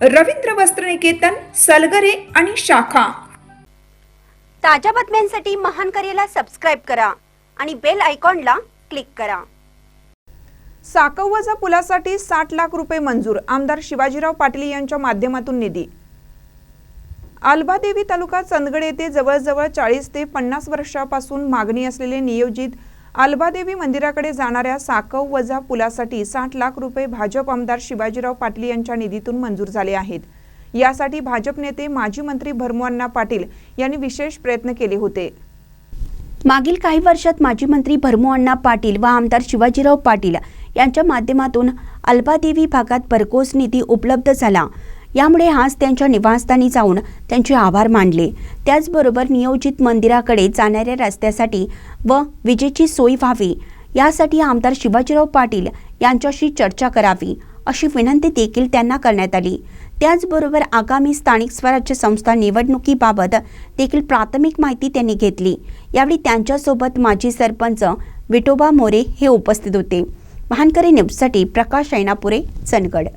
रवींद्र वस्त्रनिकेतन सलगरे आणि शाखा. ताज्या बातम्यांसाठी महान करेला सबस्क्राईब करा आणि बेल आयकॉनला क्लिक करा. साकवजा पुलासाठी साठ लाख रुपये मंजूर आमदार शिवाजीराव पाटील यांच्या माध्यमातून निधी. आल्बादेवी तालुका चंदगड येथे जवळजवळ चाळीस ते पन्नास वर्षापासून मागणी असलेले नियोजित अल्बादेवी मंदिराकडे जाणाऱ्या साकव वजा पुलासाठी साठ लाख रुपये भाजप आमदार शिवाजीराव पाटील यांच्या निधीतून मंजूर झाले आहेत. यासाठी भाजप नेते माजी मंत्री भरमुअण्णा पाटील यांनी विशेष प्रयत्न केले होते. मागील काही वर्षात माजी मंत्री भरमुअण्णा पाटील व आमदार शिवाजीराव पाटील यांच्या माध्यमातून अल्बादेवी भागात भरघोस निधी उपलब्ध झाला. यामुळे आज त्यांच्या निवासस्थानी जाऊन त्यांचे आभार मानले. त्याचबरोबर नियोजित मंदिराकडे जाणाऱ्या रस्त्यासाठी व विजेची सोय व्हावी यासाठी आमदार शिवाजीराव पाटील यांच्याशी चर्चा करावी अशी विनंती देखील त्यांना करण्यात आली. त्याचबरोबर आगामी स्थानिक स्वराज्य संस्था निवडणुकीबाबत देखील प्राथमिक माहिती त्यांनी घेतली. यावेळी त्यांच्यासोबत माजी सरपंच विटोबा मोरे हे उपस्थित होते. महानकरी न्यूजसाठी प्रकाश ऐनापुरे चनगड